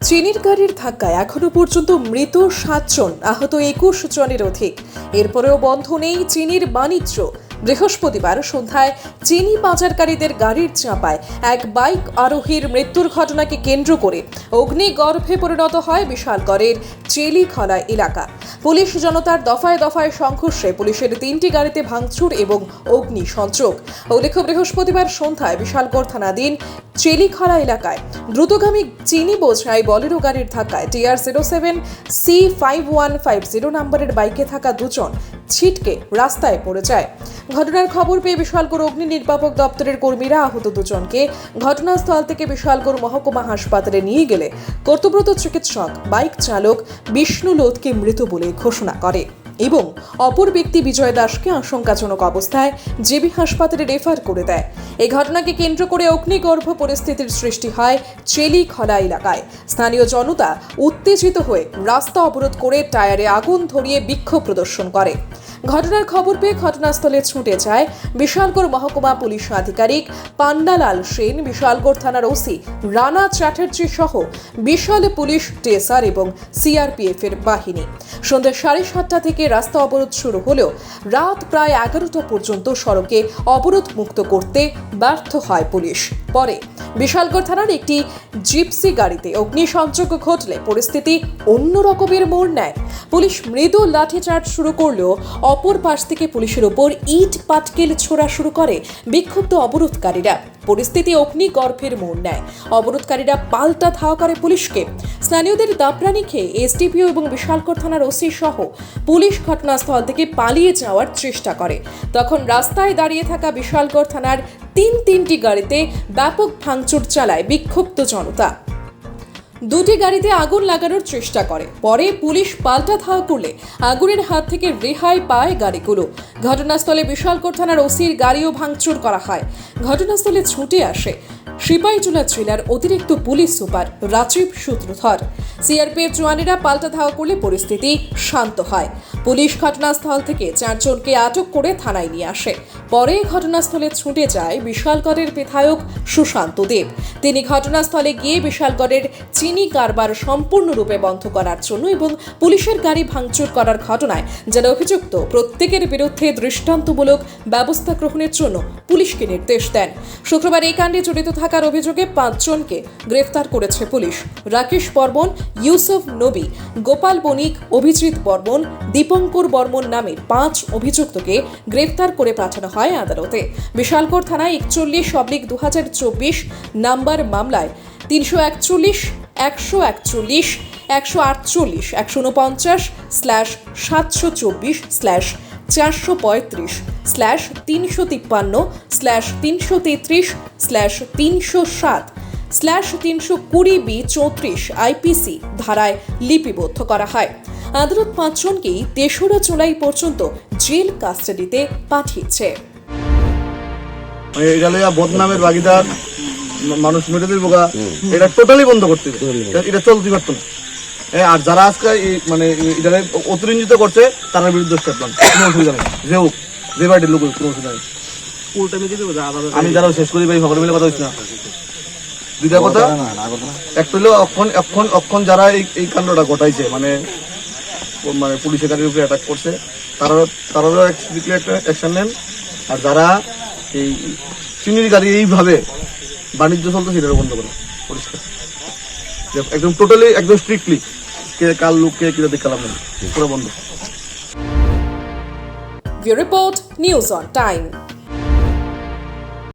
চিনির গাড়ির ধাক্কায় এখনও পর্যন্ত মৃত সাতজন আহত একুশ জনের অধিক। এরপরেও বন্ধ নেই চিনির বাণিজ্য। বৃহস্পতিবার সন্ধ্যায় চিনি পাচারকারীদের গাড়ির চাপায় এক বাইক আরোহীর মৃত্যুর ঘটনাকে কেন্দ্র করে অগ্নিগর্ভে পরিণত হয় বিশালগড়ের চেলিখলা এলাকা। পুলিশ জনতার দফায় দফায় সংঘর্ষে পুলিশের তিনটি গাড়িতে ভাঙচুর এবং অগ্নি সংযোগ উল্লেখ্য, বৃহস্পতিবার সন্ধ্যায় বিশালগড় থানাধীন চেলিখরা এলাকায় দ্রুতগামী চিনি বোঝাই বলেরো গাড়ির ধাক্কায় TR zero seven C five one five zero নম্বরের বাইকে থাকা দুজন ছিটকে রাস্তায় পড়ে যায়। ঘটনার খবর পেয়ে বিশালগড় অগ্নি নির্বাপক দপ্তরের কর্মীরা আহত দুজনকে ঘটনাস্থল থেকে বিশালগড় মহকুমা হাসপাতালে নিয়ে গেলে কর্তব্যরত চিকিৎসক, বাইক চালক বিষ্ণু লোধকে মৃত বলে ঘোষণা করে এবং অপর ব্যক্তি বিজয় দাসকে আশঙ্কাজনক অবস্থায় জেবি হাসপাতালে রেফার করে দেয়। এই ঘটনাকে কেন্দ্র করে অগ্নিগর্ভ পরিস্থিতির সৃষ্টি হয় চেলি খলা এলাকায়। স্থানীয় জনতা উত্তেজিত হয়ে রাস্তা অবরোধ করে টায়ারে আগুন ধরিয়ে বিক্ষোভ প্রদর্শন করে। ঘটনার খবর পেয়ে ঘটনাস্থলে ছুটে যায় বিশালগড় মহকুমা পুলিশ আধিকারিক পান্ডালাল সেন। বিশালগড় থানার ওসি রানা চ্যাটার্জি সহ বিশাল পুলিশ, টেসার এবং সিআরপিএফ এর বাহিনী। সন্ধ্যা সাড়ে সাতটা থেকে রাস্তা অবরোধ শুরু হলেও রাত প্রায় এগারোটা পর্যন্ত সড়কে অবরোধ মুক্ত করতে ব্যর্থ হয় পুলিশ। পরে বিশালগড় থানার একটি জিপসি গাড়িতে অগ্নিসংযোগ ঘটলে পরিস্থিতি অন্য রকমের মোড় নেয়। পুলিশ মৃদু লাঠিচার্জ শুরু করলেও অপর পাশ থেকে পুলিশের ওপর ইট পাটকেল ছোড়া শুরু করে বিক্ষুব্ধ অবরোধকারীরা। পরিস্থিতি অগ্নিগর্ভের মোড় নেয়। অবরোধকারীরা পাল্টা ধাওয়া করে পুলিশকে। স্থানীয়দের দাপরানি খেয়ে এসডিপিও এবং বিশালকর থানার ওসি সহ পুলিশ ঘটনাস্থল থেকে পালিয়ে যাওয়ার চেষ্টা করে। তখন রাস্তায় দাঁড়িয়ে থাকা বিশালগড় থানার তিন তিনটি গাড়িতে ব্যাপক ভাঙচুর চালায় বিক্ষুব্ধ জনতা। দুটি গাড়িতে আগুন লাগানোর চেষ্টা করে। পরে পুলিশ পাল্টা ধাওয়া করলে আগুনের হাত থেকে রেহাই পায় গাড়িগুলো। ঘটনাস্থলে বিশালকোট থানার ওসির গাড়িও ভাঙচুর করা হয়। ঘটনাস্থলে ছুটে আসে সিপাহীজলা জেলার অতিরিক্ত police super Rajib Sutradhar. CRPF জওয়ানেরা পাল্টা ধাওয়া করলে পরিস্থিতি শান্ত হয়। পুলিশ ঘটনাস্থল থেকে চারজনকে আটক করে থানায় নিয়ে আসে। পরে ঘটনাস্থলে ছুটে যায় বিশালগড়ের বিধায়ক সুশান্ত দেব। তিনি ঘটনাস্থলে গিয়ে বিশালগড়ের চিনি কারবার সম্পূর্ণরূপে বন্ধ করার জন্য এবং পুলিশের গাড়ি ভাঙচুর করার ঘটনায় যারা অভিযুক্ত প্রত্যেকের বিরুদ্ধে দৃষ্টান্তমূলক ব্যবস্থা গ্রহণের জন্য পুলিশকে নির্দেশ দেন। শুক্রবার এই কাণ্ডে জড়িত থাকার অভিযোগে পাঁচজনকে গ্রেফতার করেছে পুলিশ। রাকেশ বর্মন, ইউসুফ নবী, গোপাল বণিক, অভিজিৎ বর্মন দীপঙ্কর বর্মন নামের পাঁচ অভিযুক্তকে গ্রেফতার করে পাঠানো হয় আদালতে। বিশালগড় থানায় একচল্লিশ অব্লিক দু হাজার চব্বিশ নাম্বার মামলায় তিনশো একচল্লিশ, একশো একচল্লিশ, একশো আটচল্লিশ, একশো উনপঞ্চাশ স্ল্যাশ সাতশো চব্বিশ স্ল্যাশ চারশো পঁয়ত্রিশ স্ল্যাশ তিনশো তিপ্পান্ন স্ল্যাশ তিনশো তেত্রিশ স্ল্যাশ তিনশো সাত স্ল্যাশ তিনশো কুড়ি বি চৌত্রিশ আইপিসি ধারায় লিপিবদ্ধ করা হয়। আদালত পাঁচজনকেই তেসরা জুলাই পর্যন্ত জেল কাস্টাডিতে পাঠিয়েছে। এটা বদনামের ভাগিদার মানুষ মেরে দিল বোকা এটা টোটালি বন্ধ করতে এটা- এটা চলতে পারতো না। আর যারা আজকে মানে এটা অতিরঞ্জিত করছে তার বিরুদ্ধে স্টেপ নেন কোনো অসুবিধা নেই। যে হোক যে বাড়ির লোক কোনো অসুবিধা নেই। আমি যারা শেষ করি ভাই সকলে মিলে কথা হচ্ছে না। দুইটা কথা? একটা হলো অক্ষণ অক্ষণ অক্ষণ যারা এই এই কাণ্ডটা ঘটাইছে মানে মানে পুলিশের গাড়ির উপরে অ্যাটাক করছে তারা তারাও একটা অ্যাকশন নেন। আর যারা এই চিনির গাড়ি এইভাবে বাণিজ্য চলতে সেটাও বন্ধ করে পরিষ্কার। একদম টোটালি একদম স্ট্রিক্টলি কে কার লোক কে কিরা দেখালাম না পুরো বন্ধ। Report news on time